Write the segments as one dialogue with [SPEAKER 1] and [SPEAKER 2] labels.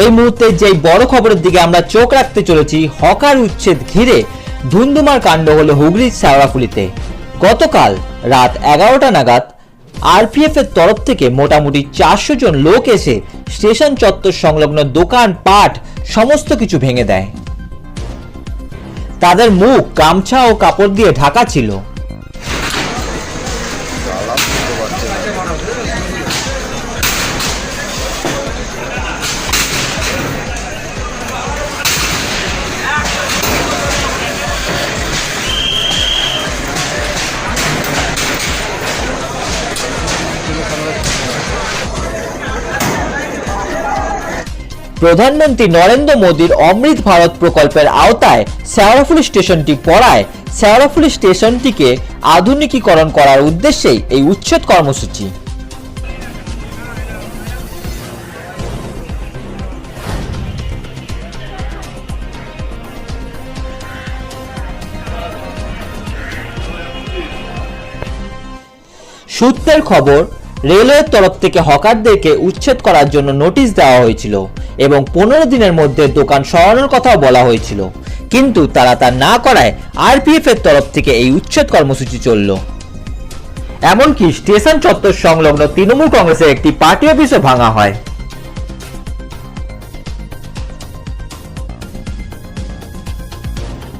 [SPEAKER 1] এই মুহূর্তে যেই বড় খবরের দিকে আমরা চোখ রাখতে চলেছি, হকার উচ্ছেদ ঘিরে ধুন্ধুমার কাণ্ড হলো হুগলির শেওড়াফুলিতে গতকাল রাত এগারোটা নাগাদ আরপিএফ এর তরফ থেকে মোটামুটি চারশো জন লোক এসে স্টেশন চত্বর সংলগ্ন দোকান, পাট সমস্ত কিছু ভেঙে দেয়। তাদের মুখ, গামছা ও কাপড় দিয়ে ঢাকা ছিল। প্রধানমন্ত্রী নরেন্দ্র মোদীর অমৃত ভারত প্রকল্পের আওতায় শেওড়াফুলি স্টেশনটি পড়ায় শেওড়াফুলি স্টেশনটিকে আধুনিকীকরণ করার উদ্দেশ্যেই এই উচ্ছেদ কর্মসূচি। সূত্রের খবর রেলওয়ের তরফ থেকে হকারদেরকে উচ্ছেদ করার জন্য নোটিশ দেওয়া হয়েছিল এবং পনেরো দিনের মধ্যে দোকান সরানোর কথাও বলা হয়েছিল। কিন্তু তারা তা না করায় আরপিএফ এর তরফ থেকে এই উচ্ছেদ কর্মসূচি চলল। এমনকি স্টেশন চত্বর সংলগ্ন তৃণমূল কংগ্রেসের একটি পার্টি অফিসও ভাঙা হয়।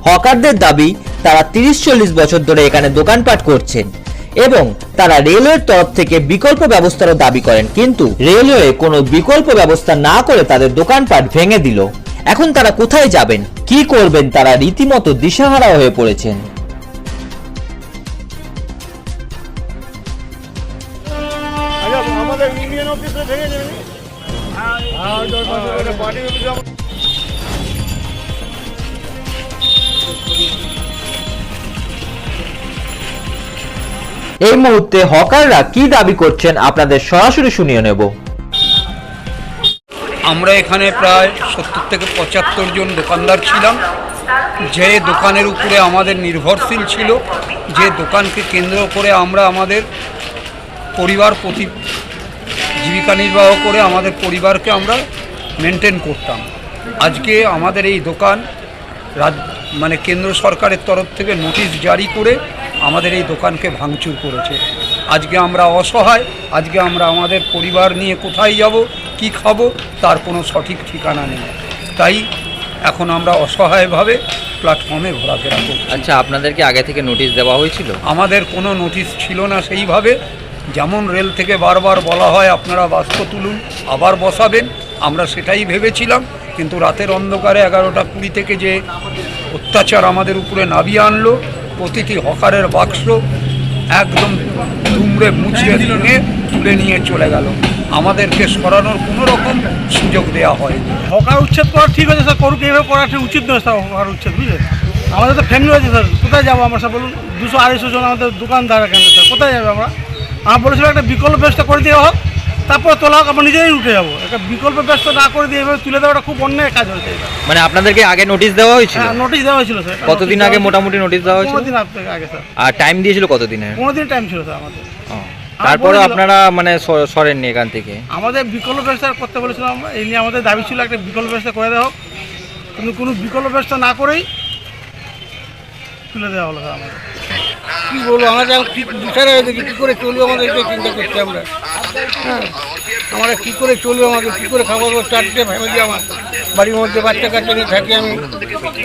[SPEAKER 1] হকারদের দাবি, তারা তিরিশ চল্লিশ বছর ধরে এখানে দোকানপাট করছেন। এবং তারা রেলওয়ের তরফ থেকে বিকল্প ব্যবস্থারও দাবি করেন, কিন্তু রেলওয়ে কোনো বিকল্প ব্যবস্থা না করে তাদের দোকানপাট ভেঙে দিল। এখন তারা কোথায় যাবেন? কি করবেন? তারা রীতিমতো দিশাহারা হয়ে পড়েছেন। এই মুহূর্তে হকাররা কি দাবি করছেন আপনাদের সরাসরি শুনিয়ে নেব।
[SPEAKER 2] আমরা এখানে প্রায় সত্তর থেকে পঁচাত্তর জন দোকানদার ছিলাম। যে দোকানের উপরে আমাদের নির্ভরশীল ছিল, যে দোকানকে কেন্দ্র করে আমরা আমাদের পরিবার প্রতি জীবিকা নির্বাহ করে আমাদের পরিবারকে আমরা মেনটেন করতাম। আজকে আমাদের এই দোকান রাজ মানে কেন্দ্র সরকারের তরফ থেকে নোটিশ জারি করে আমাদের এই দোকানকে ভাঙচুর করেছে। আজকে আমরা অসহায় আজকে আমরা আমাদের পরিবার নিয়ে কোথায় যাব কি খাব তার কোনো সঠিক ঠিকানা নেই। তাই এখন আমরা অসহায়ভাবে প্ল্যাটফর্মে ঘোরাফেরা করছি।
[SPEAKER 1] আচ্ছা আপনাদেরকে আগে থেকে নোটিশ দেওয়া হয়েছিল?
[SPEAKER 2] আমাদের কোনো নোটিশ ছিল না সেইভাবে। যেমন রেল থেকে বারবার বলা হয় আপনারা বাস্ক তুলুন আবার বসাবেন। আমরা সেটাই ভেবেছিলাম কিন্তু রাতের অন্ধকারে এগারোটা কুড়ি থেকে যে অত্যাচার আমাদের উপরে নাবিয়ে আনলো প্রতিটি হকারের বাক্স একদম দুমড়ে মুচড়ে ভেঙে তুলে নিয়ে চলে গেল। আমাদেরকে সরানোর কোনো রকম সুযোগ দেওয়া হয়নি।
[SPEAKER 3] হকার উচ্ছেদ করা ঠিক আছে স্যার, করুক, এইভাবে করা ঠিক উচিত নয় স্যার হকার উচ্ছেদ, বুঝলেন? আমাদের তো ফ্যামিলি আছে স্যার, কোথায় যাব আমরা স্যার বলুন? দুশো আড়াইশো জন আমাদের দোকানদার এখানে, স্যার, কোথায় যাবে আমরা? আমরা বলেছিলাম একটা বিকল্প ব্যবস্থা করে দেওয়া হোক। তারপরে তোলা হোক আমরা নিজেই উঠে যাব। একটা বিকল্প ব্যবস্থা না করে দিয়ে এভাবে তুলে দেওয়াটা খুব অন্যায় কাজ হয়েছে এটা।
[SPEAKER 1] মানে আপনাদেরকে আগে নোটিশ দেওয়া হয়েছিল?
[SPEAKER 3] হ্যাঁ নোটিশ দেওয়া হয়েছিল স্যার
[SPEAKER 1] কতদিন আগে মোটামুটি নোটিশ দেওয়া হয়েছিল?
[SPEAKER 3] পনেরো দিন আগে স্যার
[SPEAKER 1] আর টাইম দিয়েছিল কতদিনের
[SPEAKER 3] পনেরো দিন টাইম ছিল স্যার আমাদের।
[SPEAKER 1] তারপরে
[SPEAKER 3] বলেছিল-
[SPEAKER 1] আপনারা মানে স- সরেননি এখান থেকে?
[SPEAKER 3] আমাদের বিকল্প ব্যবস্থা করতে বলেছিলাম আমরা এই নিয়ে আমাদের দাবি ছিল একটা বিকল্প ব্যবস্থা করে দেওয়া হোক। কিন্তু কোনো বিকল্প ব্যবস্থা না করেই তুলে দেওয়া হলো স্যার আমাদের।
[SPEAKER 4] কি বলব এখন কি বিচার হয়ে গেছে কী করে চলবে আমাদের এটা চিন্তা করছি আমরা। হ্যাঁ। আমরা কী করে চলবে আমাদের কী করে খাবার চারটে ফ্যামিলি আমার বাড়ির মধ্যে বাচ্চা কাচ্চা নিয়ে থাকি আমি।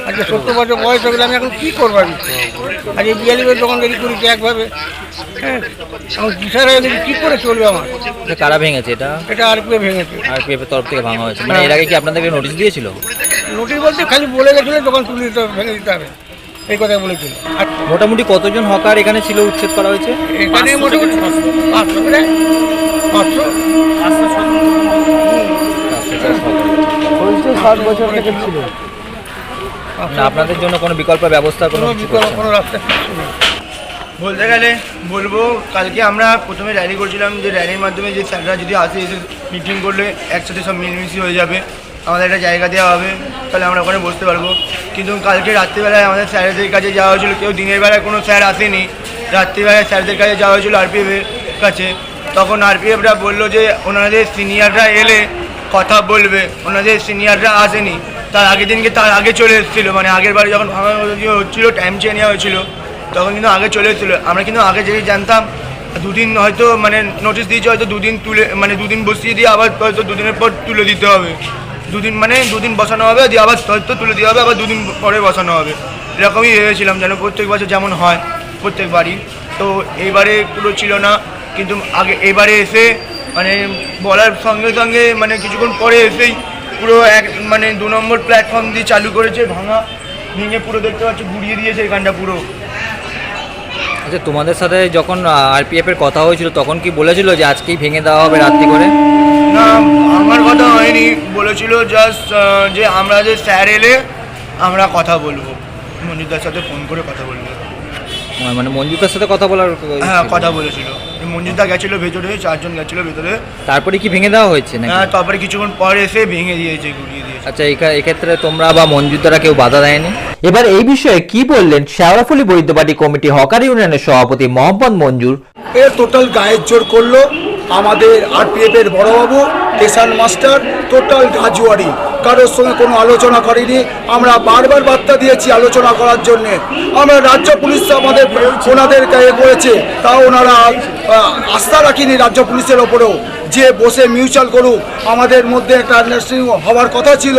[SPEAKER 4] আজকে সত্তর বছর বয়স হয়ে গেলে আমি এখন কী করব আমি? আজ এই বিয়াল্লিশের দোকানদারি করেছি একভাবে হ্যাঁ এখন বিচার হয়ে গেছে কী করে চলবে আমার?
[SPEAKER 1] কারা ভেঙেছে এটা?
[SPEAKER 4] এটা আর কি ভেঙেছে।
[SPEAKER 1] আরপিএফ এর তরফ থেকে ভাঙা হয়েছে। মানে এর আগে কি আপনাদেরকে নোটিশ দিয়েছিল?
[SPEAKER 4] নোটিশ বলতে খালি বলে গেছিল দোকান তুলে দিতে হবে ভেঙে দিতে হবে। এই কথা বলেছিল আর
[SPEAKER 1] মোটামুটি কতজন হকার এখানে ছিল উচ্ছেদ করা হয়েছে?
[SPEAKER 4] এখানে মোটামুটি পাঁচশো করে পাঁচশো ষাট বছর থেকে ছিল।
[SPEAKER 1] না আপনাদের জন্য কোনো বিকল্প ব্যবস্থা কোনো
[SPEAKER 4] বিকল্প কোনো রাস্তা নেই।
[SPEAKER 5] বলতে গেলে বলব কালকে আমরা প্রথমে র্যালি করছিলাম যে র্যালির মাধ্যমে যে স্যাররা যদি আসে এসে মিটিং করলে একসাথে সব মিলমিশি হয়ে যাবে। আমাদের একটা জায়গা দেওয়া হবে, তাহলে আমরা ওখানে বসতে পারব। কিন্তু কালকে রাত্রিবেলায় আমাদের স্যারেদের কাছে যাওয়া হয়েছিল, কেউ দিনের বেলায় কোনো স্যার আসেনি। রাত্রিবেলায় স্যারদের কাছে যাওয়া হয়েছিল আরপিএফের কাছে। তখন আরপিএফরা বলল যে, ওনাদের সিনিয়ররা এলে কথা বলবে, ওনাদের সিনিয়ররা আসেনি। তার আগের দিনকে তার আগে চলে এসেছিল মানে আগের বারে যখন ভাঙা হচ্ছিল টাইম চেয়ে নেওয়া হয়েছিল, তখন কিন্তু আগে চলে এসেছিল। আমরা কিন্তু আগে যেই জানতাম, দুদিন হয়তো মানে নোটিশ দিয়েছে, হয়তো দুদিন তুলে মানে দুদিন বসিয়ে দিয়ে আবার হয়তো দুদিনের পর তুলে দিতে হবে। দুদিন মানে দুদিন বসানো হবে দিয়ে আবার হয়তো তুলে দেওয়া হবে আবার দুদিন পরে বসানো হবে। এরকমই ভেবেছিলাম যেন প্রত্যেক বছর যেমন হয় প্রত্যেকবারই তো এইবারে পুরো ছিল না কিন্তু আগে এবারে এসে মানে বলার সঙ্গে সঙ্গে মানে কিছুক্ষণ পরে এসেই পুরো এক মানে দু নম্বর প্ল্যাটফর্ম দিয়ে চালু করেছে ভাঙা ভেঙে পুরো দেখতে পাচ্ছ ঘুরিয়ে দিয়েছে এখানটা পুরো।
[SPEAKER 1] আচ্ছা তোমাদের সাথে যখন আরপিএফ এর কথা হয়েছিল তখন কি বলেছিল যে আজকেই ভেঙে দেওয়া হবে রাত্রি করে?
[SPEAKER 5] না আমার কথা হয়নি। বলেছিল জাস্ট যে আমরা যে স্যার এলে আমরা কথা বলব। মঞ্জুদার সাথে ফোন করে কথা বলব।
[SPEAKER 1] মানে মঞ্জুতার সাথে কথা বলার
[SPEAKER 5] হ্যাঁ কথা বলেছিল। মঞ্জুদা গেছিল ভেতরে চারজন গেছিল ভেতরে।
[SPEAKER 1] তারপরে কি ভেঙে দেওয়া হয়েছে না
[SPEAKER 5] হ্যাঁ তারপরে কিছুক্ষণ পরে এসে ভেঙে দিয়েছে গুড়িয়ে দিয়েছে।
[SPEAKER 1] আচ্ছা এক্ষেত্রে তোমরা বা মঞ্জুতারা কেউ বাধা দেয়নি? এবার এই বিষয়ে কি বললেন শেওড়াফুলি বৈদ্যবাটি কমিটি হকার ইউনিয়নের সভাপতি মোহাম্মদ মঞ্জুর?
[SPEAKER 6] এ টোটাল গায়ের জোর করল। আমাদের আরপিএফ এর বড়বাবু স্টেশন মাস্টার টোটাল গাজুয়ারি কারোর সঙ্গে কোনো আলোচনা করেনি। আমরা বারবার বার্তা দিয়েছি আলোচনা করার জন্যে। আমরা রাজ্য পুলিশ আমাদের ওনাদের গায়ে করেছে। তাও ওনারা আস্থা রাখিনি রাজ্য পুলিশের ওপরেও। যে বসে মিউচুয়াল করুক, আমাদের মধ্যে একটা আন্ডারস্ট্যান্ডিং হওয়ার কথা ছিল।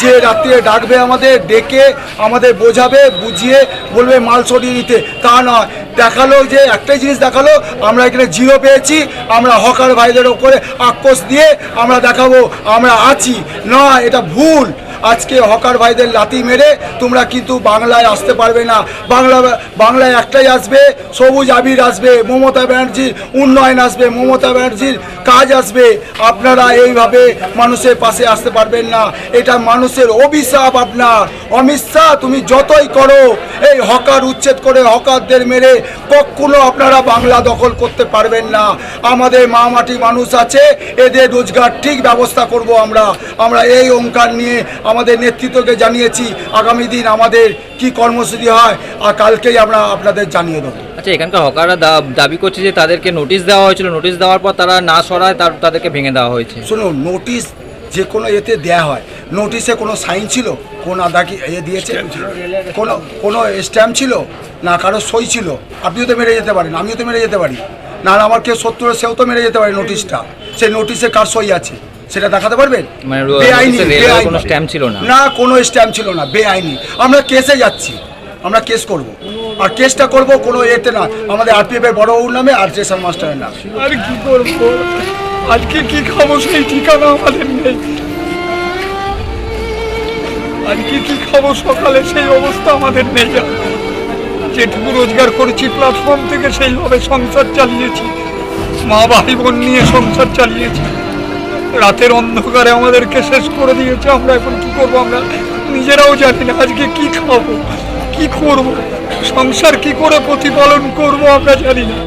[SPEAKER 6] যে রাত্রে ডাকবে আমাদের, ডেকে আমাদের বোঝাবে, বুঝিয়ে বলবে মাল সরিয়ে নিতে। তা নয়, দেখাল যে একটাই জিনিস দেখাল, আমরা এখানে জিরো পেয়েছি, আমরা হকার ভাইদের ওপরে আক্রোশ দিয়ে আমরা দেখাবো, আমরা আছি। না, এটা ভুল। আজকে হকার ভাইদের লাতি মেরে তোমরা কিন্তু বাংলায় আসতে পারবে না। বাংলা, বাংলায় একটাই আসবে, সবুজ আবির আসবে, মমতা ব্যানার্জির উন্নয়ন আসবে, মমতা ব্যানার্জির কাজ আসবে। আপনারা এইভাবে মানুষের পাশে আসতে পারবেন না। এটা মানুষের অভিশাপ আপনার। অমিত শাহ, তুমি যতই করো এই হকার উচ্ছেদ করে হকারদের মেরে কখনো আপনারা বাংলা দখল করতে পারবেন না। আমাদের মা মাটি মানুষ আছে এদের রোজগার ঠিক ব্যবস্থা করব আমরা। আমরা এই অঙ্কার নিয়ে আমাদের নেতৃত্বকে জানিয়েছি আগামী দিন আমাদের কি কর্মসূচি হয় আর কালকেই আমরা আপনাদের জানিয়ে দেবো।
[SPEAKER 1] আচ্ছা এখানকার হকাররা দাবি করছে যে তাদেরকে নোটিশ দেওয়া হয়েছিল। নোটিশ দেওয়ার পর তারা না সরায় তার তাদেরকে ভেঙে দেওয়া হয়েছে।
[SPEAKER 6] শুনুন নোটিশ যে কোনো এতে দেয়া হয়। নোটিশে কোনো সাইন ছিল? কোন আদা কি এ দিয়েছে? কোনো কোনো স্ট্যাম্প ছিল? না কারও সই ছিল। আপনিও তো মেরে যেতে পারেন আমিও তো মেরে যেতে পারি। না না আমার কেউ সত্তরে সেও তো মেরে যেতে পারে নোটিশটা। সেই নোটিশে কার সই আছে? সেটা দেখাতে পারবেন?
[SPEAKER 1] মানে
[SPEAKER 6] বেআইনি
[SPEAKER 1] নোটিশে রেলের
[SPEAKER 6] বেআইনি।
[SPEAKER 1] কোনো স্ট্যাম্প ছিল না?
[SPEAKER 6] না কোনো স্ট্যাম্প ছিল না বেআইনি। আমরা কেসে যাচ্ছি। আমরা কেস করব। আর কেসটা করব কোনো এতে না। আমাদের আরপিএফ এর বড় বাবুর নামে আর স্টেশন মাস্টারের নামে।
[SPEAKER 4] আর কি করব? আজকে কি খাব সেই ঠিকানা আমাদের নেই। আজকে কি খাব সকালে সেই অবস্থা আমাদের নেই। যেটুকু রোজগার করেছি প্ল্যাটফর্ম থেকে সেইভাবে সংসার চালিয়েছি। মা ভাই বোন নিয়ে সংসার চালিয়েছি। রাতের অন্ধকারে আমাদেরকে শেষ করে দিয়েছে। আমরা এখন কি করব? আমরা নিজেরাও জানি না আজকে কি খাব, কি করব? সংসার কি করে প্রতিপালন করব আমরা জানি না।